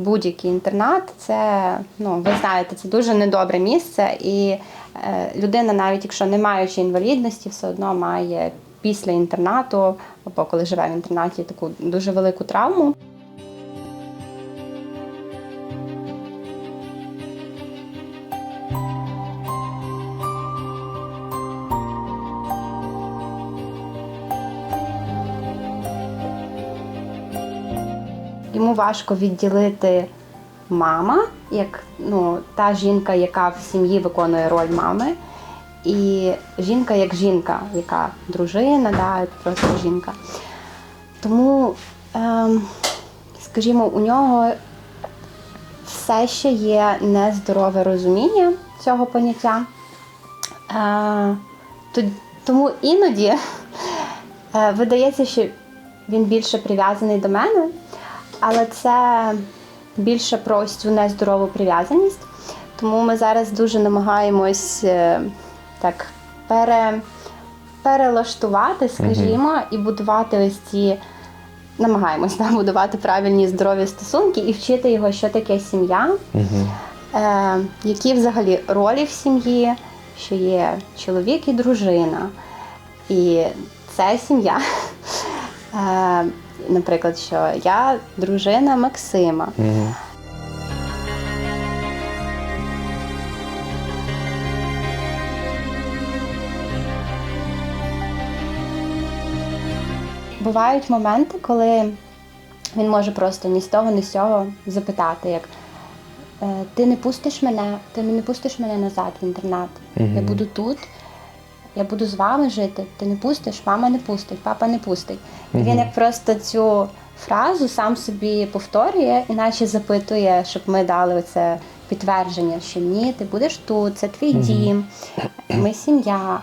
будь-який інтернат це, ну, ви знаєте, це дуже недобре місце, і е, людина, навіть якщо не маючи інвалідності, все одно має після інтернату, або коли живе в інтернаті, таку дуже велику травму. Йому важко відділити мама, як ну, та жінка, яка в сім'ї виконує роль мами, і жінка як жінка, яка дружина, да, просто жінка. Тому, ем, скажімо, у нього все ще є нездорове розуміння цього поняття. Е, то- тому іноді е, видається, що він більше прив'язаний до мене, але це більше про ось цю нездорову прив'язаність. Тому ми зараз дуже намагаємось е, так пере, перелаштувати, скажімо, і будувати ось ці. Намагаємось да, будувати правильні здорові стосунки і вчити його, що таке сім'я, е, які взагалі ролі в сім'ї, що є чоловік і дружина. І це сім'я. Е, наприклад, що я дружина Максима. Бувають моменти, коли він може просто ні з того, ні з цього запитати, як «Е, ти не пустиш мене, ти не пустиш мене назад в інтернат. Я буду тут, я буду з вами жити. Ти не пустиш, мама не пустить, папа не пустить. І він як просто цю фразу сам собі повторює, іначе запитує, щоб ми дали оце підтвердження, що ні, ти будеш тут, це твій дім, ми сім'я.